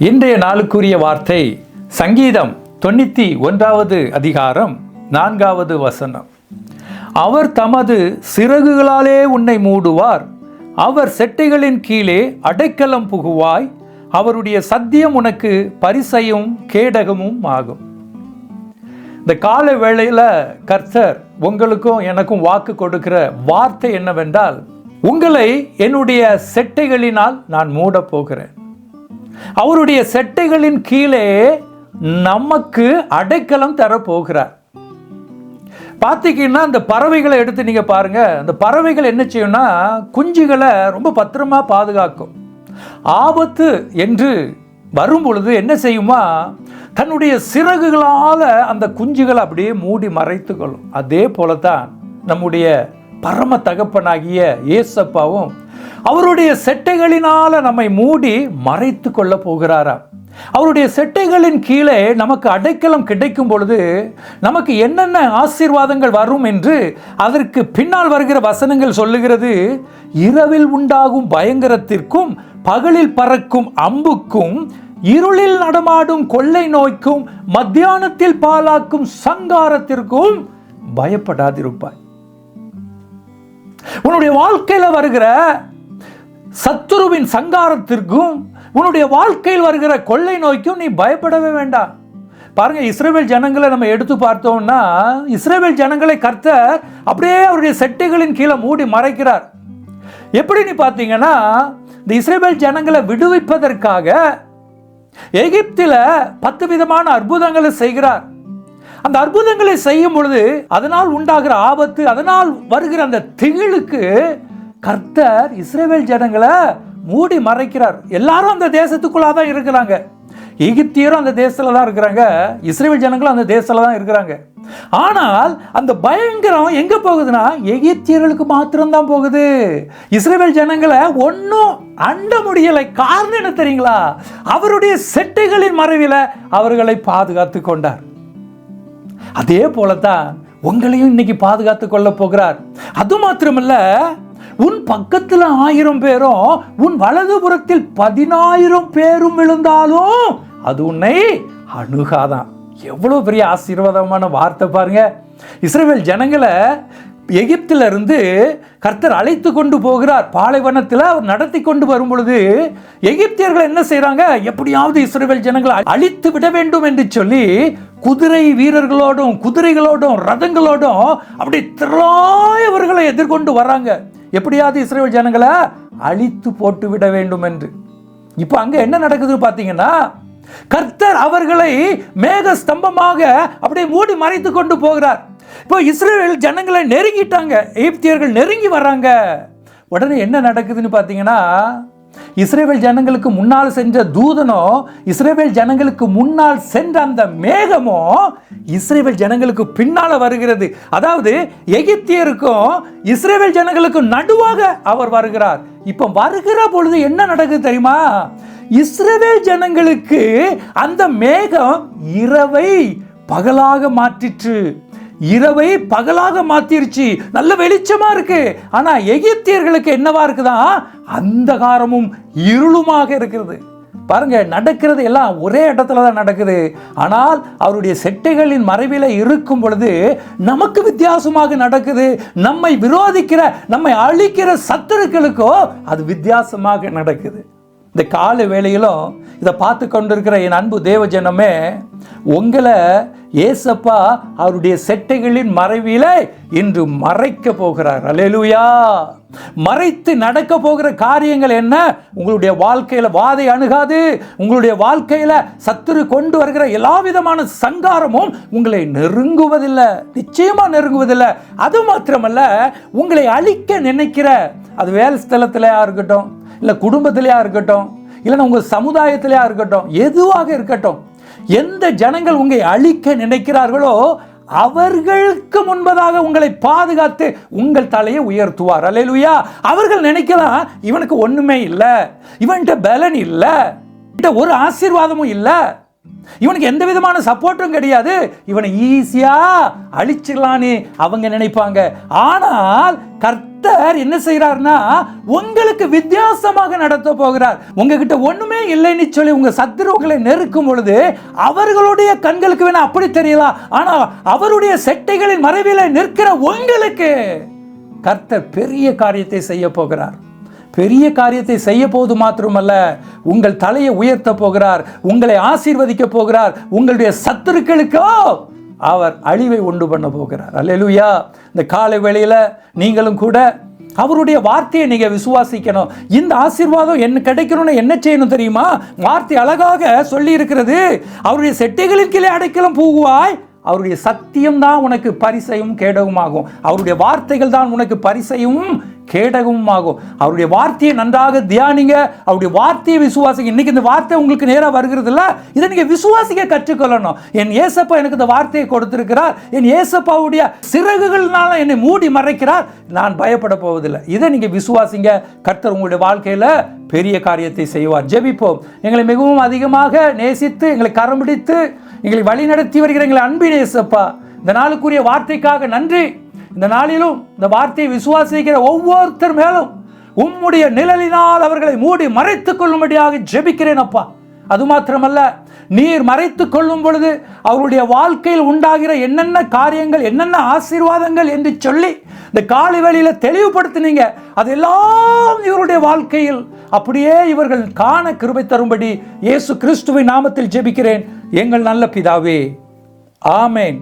இன்றைய நாளுக்குரிய வார்த்தை சங்கீதம் தொண்ணூத்தி ஒன்றாவது அதிகாரம் நான்காவது வசனம். அவர் தமது சிறகுகளாலே உன்னை மூடுவார். அவர் செட்டைகளின் கீழே அடைக்கலம் புகுவாய். அவருடைய சத்தியம் உனக்கு பரிசையும் கேடகமும் ஆகும். இந்த கால வேளையில் கர்த்தர் உங்களுக்கும் எனக்கும் வாக்கு கொடுக்கிற வார்த்தை என்னவென்றால் உங்களை என்னுடைய செட்டைகளினால் நான் மூடப் போகிறேன். அவருடைய செட்டைகளின் கீழே நமக்கு அடைக்கலம் தரப்போகிறார். பார்த்தீங்கன்னா அந்த பறவைகளை எடுத்து நீங்கள் பாருங்க. அந்த பறவைகள் என்ன செய்யும்னா குஞ்சுகளை ரொம்ப பத்திரமா பாதுகாக்கும். ஆபத்து என்று வரும் பொழுது என்ன செய்யுமா தன்னுடைய சிறகுகளால் அந்த குஞ்சுகளை அப்படியே மூடி மறைத்துக்கொள்ளும். அதே போல தான் நம்முடைய பரம தகப்பனாகிய ஏசப்பாவும் அவருடைய செட்டைகளினால நம்மை மூடி மறைத்து கொள்ள போகிறாராம். அவருடைய செட்டைகளின் கீழே நமக்கு அடைக்கலம் கிடைக்கும் பொழுது நமக்கு என்னென்ன ஆசீர்வாதங்கள் வரும் என்று அதற்கு பின்னால் வருகிற வசனங்கள் சொல்லுகிறது இரவில் உண்டாகும் பயங்கரத்திற்கும் பகலில் பறக்கும் அம்புக்கும் இருளில் நடமாடும் கொள்ளை நோய்க்கும் மத்தியானத்தில் பாலாக்கும் சங்காரத்திற்கும் பயப்படாதிருப்பாய். உன்னுடைய வாழ்க்கையில் வருகிற சத்துருவின் சங்காரத்திற்கும் உன்னுடைய வாழ்க்கையில் வருகிற கொள்ளை நோய்க்கும் நீ பயப்படவே வேண்டாம். பாருங்க இஸ்ரேவேல் ஜனங்களை நம்ம எடுத்து பார்த்தோம்னா இஸ்ரேவேல் ஜனங்களை கர்த்தர் அப்படியே அவருடைய செட்டைகளின் கீழே மூடி மறைக்கிறார். எப்படி நீ பார்த்தீங்கன்னா இந்த இஸ்ரேபேல் ஜனங்களை விடுவிப்பதற்காக எகிப்தில் பத்து விதமான அற்புதங்களை செய்கிறார். அந்த அற்புதங்களை செய்யும் பொழுது அதனால் உண்டாகிற ஆபத்து அதனால் வருகிற அந்த திகிலுக்கு கர்த்தர் இஸ்ரேவேல் ஜனங்களை மூடி மறைக்கிறார். எல்லாரும் அந்த தேசத்துக்குள்ளாக தான் இருக்கிறாங்க. எகிப்தியரும் அந்த தேசத்தில் தான் இருக்கிறாங்க. இஸ்ரேல் ஜனங்களும் அந்த தேசத்தில் தான் இருக்கிறாங்க. ஆனால் அந்த பயங்கரம் எங்கே போகுதுன்னா எகிப்தியர்களுக்கு மாத்திரம்தான் போகுது. இஸ்ரேல் ஜனங்களை ஒன்றும் அண்ட முடியலை. காரணம் என்ன தெரியுங்களா? அவருடைய செட்டைகளின் மறைவில் அவர்களை பாதுகாத்து கொண்டார். அதே போலத்தான் உங்களையும் இன்னைக்கு பாதுகாத்து கொள்ள போகிறார். அது மாத்திரமல்ல உன் பக்கத்தில் ஆயிரம் பேரும் உன் வலதுபுறத்தில் பதினாயிரம் பேரும் விழுந்தாலும் அது உன்னை அணுகாதான். எவ்வளோ பெரிய ஆசீர்வாதமான வார்த்தை பாருங்க. இஸ்ரேல் ஜனங்களை எகிப்தில இருந்து கர்த்தர் அழைத்து கொண்டு போகிறார். பாலைவனத்தில் அவர் நடத்தி கொண்டு வரும் பொழுது எகிப்தியர்கள் என்ன செய்கிறாங்க எப்படியாவது இஸ்ரேல் ஜனங்களை அழித்து விட வேண்டும் என்று சொல்லி குதிரை வீரர்களோடும் குதிரைகளோடும் ரதங்களோடும் அப்படி திரளாயவர்களை எதிர்கொண்டு வராங்க. எப்படியாவது இஸ்ரேல் ஜனங்களை அழித்து போட்டு விட வேண்டும் என்று இப்போ அங்கே என்ன நடக்குது பார்த்தீங்கன்னா கர்த்தர் அவர்களை மேக ஸ்தம்பமாக அப்படியே மூடி மறைத்து கொண்டு போகிறார். இப்போ இஸ்ரேல் ஜனங்களை நெருங்கிட்டாங்க எகிப்தியர்கள் நெருங்கி வர்றாங்க உடனே என்ன நடக்குதுன்னு பார்த்தீங்கன்னா இஸ்ரேவேல் ஜனங்களுக்கு முன்னால் சென்ற தூதனோ இஸ்ரேவேல் ஜனங்களுக்கு முன்னால் சென்ற அந்த மேகமோ இஸ்ரேவேல் ஜனங்களுக்கு பின்னால வருகிறது. அதாவது எகிப்தியருக்கும் இஸ்ரேவேல் ஜனங்களுக்கும் நடுவாக அவர் வருகிறார். இப்போ வருகிற பொழுது என்ன நடக்குது தெரியுமா? இஸ்ரேவேல் ஜனங்களுக்கு அந்த மேகம் இரவை பகலாக மாற்றிற்று. இரவை பகலாக மாத்திருச்சு. நல்ல வெளிச்சமா இருக்கு. ஆனா எகிப்தியர்களுக்கு என்னவா இருக்குதா? அந்தகாரமும் இருளுமாக இருக்கிறது. பாருங்க நடக்கிறது எல்லாம் ஒரே இடத்துல தான் நடக்குது. ஆனால் அவருடைய செட்டைகளின் மறைவில் இருக்கும் பொழுது நமக்கு வித்தியாசமாக நடக்குது. நம்மை விரோதிக்கிற நம்மை அழிக்கிற சத்துருக்களுக்கோ அது வித்தியாசமாக நடக்குது. இந்த கால வேளையிலும் இதை பார்த்து கொண்டிருக்கிற என் அன்பு தேவஜனமே உங்களை ஏசப்பா அவருடைய செட்டைகளின் மறைவில இன்று மறைக்க போகிறார். அலேலுயா மறைத்து நடக்க போகிற காரியங்கள் என்ன? உங்களுடைய வாழ்க்கையில வாதை அணுகாது. உங்களுடைய வாழ்க்கையில சத்துரு கொண்டு வருகிற எல்லா விதமான சங்காரமும் உங்களை நெருங்குவதில்லை. நிச்சயமா நெருங்குவதில்லை. அது மாத்திரமல்ல உங்களை அழிக்க நினைக்கிற அது வேலை ஸ்தலத்திலையா இருக்கட்டும் இல்லை குடும்பத்திலையா இருக்கட்டும் இல்லைன்னா உங்கள் சமுதாயத்திலையா இருக்கட்டும் எதுவாக இருக்கட்டும் எந்த ஜனங்கள் உங்களை அழிக்க நினைக்கிறார்களோ அவர்களுக்கு முன்பதாக உங்களை பாதுகாத்து உங்கள் தலையை உயர்த்துவார். அல்லேலுயா. அவர்கள் நினைக்கலாம் இவனுக்கு ஒண்ணுமே இல்லை இவன்கிட்ட பலன் இல்லை ஒரு ஆசீர்வாதமும் இல்லை. இவனுக்கு எந்த விதமான சப்போர்ட்டும் கிடையாது. இவனை ஈஸியா அழிச்சிடலான்னு அவங்க நினைப்பாங்க. ஆனால் கர்த்தர் என்ன செய்யறாருன்னா உங்களுக்கு வித்தியாசமாக நடத்த போகிறார். உங்ககிட்ட ஒண்ணுமே இல்லைன்னு சொல்லி உங்க சத்துருவுகளை நெருக்கும் பொழுது அவர்களுடைய கண்களுக்கு வேணா அப்படி தெரியலாம். ஆனா அவருடைய செட்டைகளின் மறைவில நிற்கிற உங்களுக்கு கர்த்தர் பெரிய காரியத்தை செய்ய போகிறார். பெரிய காரியத்தை செய்ய போது மாத்திரமல்ல உங்கள் தலையை உயர்த்த போகிறார் உங்களை ஆசீர்வதிக்க போகிறார் உங்களுடைய சத்துருக்களுக்கோ அவர் அழிவை உண்டு பண்ண போகிறார். அல்லேலூயா. இந்த காலை வேளையில் நீங்களும் கூட அவருடைய வார்த்தையை நீங்கள் விசுவாசிக்கணும். இந்த ஆசீர்வாதம் என்ன கிடைக்கணும்னு என்ன செய்யணும் தெரியுமா? வார்த்தை அழகாக சொல்லி இருக்கிறது அவருடைய செட்டைகளின் கீழே அடைக்கலம் பூகுவாய். அவருடைய சத்தியம் தான் உனக்கு பரிசையும் கேடகமாகும். அவருடைய வார்த்தைகள் தான் உனக்கு பரிசையும் கேடகமும் ஆகும் அவருடைய வார்த்தையை நன்றாக தியானிங்க. அவருடைய வார்த்தையை விசுவாசிங்க. இன்னைக்கு இந்த வார்த்தை உங்களுக்கு நேராக வருகிறது இல்லை இதை நீங்கள் விசுவாசிக்க கற்றுக்கொள்ளணும். என் ஏசப்பா எனக்கு இந்த வார்த்தையை கொடுத்திருக்கிறார். என் ஏசப்பாவுடைய சிறகுகள்னால என்னை மூடி மறைக்கிறார். நான் பயப்பட போவதில்லை. இதை நீங்கள் விசுவாசிங்க. கர்த்தர் உங்களுடைய வாழ்க்கையில் பெரிய காரியத்தை செய்வார். ஜெபிப்போம். எங்களை மிகவும் அதிகமாக நேசித்து எங்களை கரம் பிடித்து எங்களை வழி நடத்தி வருகிற எங்களை அன்பின் இயேசப்பா. இந்த நாளுக்குரிய வார்த்தைக்காக நன்றி. இந்த நாளிலும் இந்த வார்த்தையை விசுவாசிக்கிற ஒவ்வொருத்தர் மேலும் உம்முடைய நிழலினால் அவர்களை மூடி மறைத்துக் கொள்ளும்படியாக ஜெபிக்கிறேன் அப்பா. அது மாத்திரமல்ல நீர் மறைத்துக் கொள்ளும் பொழுது அவருடைய வாழ்க்கையில் உண்டாகிற என்னென்ன காரியங்கள் என்னென்ன ஆசீர்வாதங்கள் என்று சொல்லி இந்த காலை வேளையில தெளிவுபடுத்தினீங்க. அதெல்லாம் இவருடைய வாழ்க்கையில் அப்படியே இவர்கள் காண கிருபை தரும்படி இயேசு கிறிஸ்துவின் நாமத்தில் ஜெபிக்கிறேன். எங்கள் நல்ல பிதாவே ஆமேன்.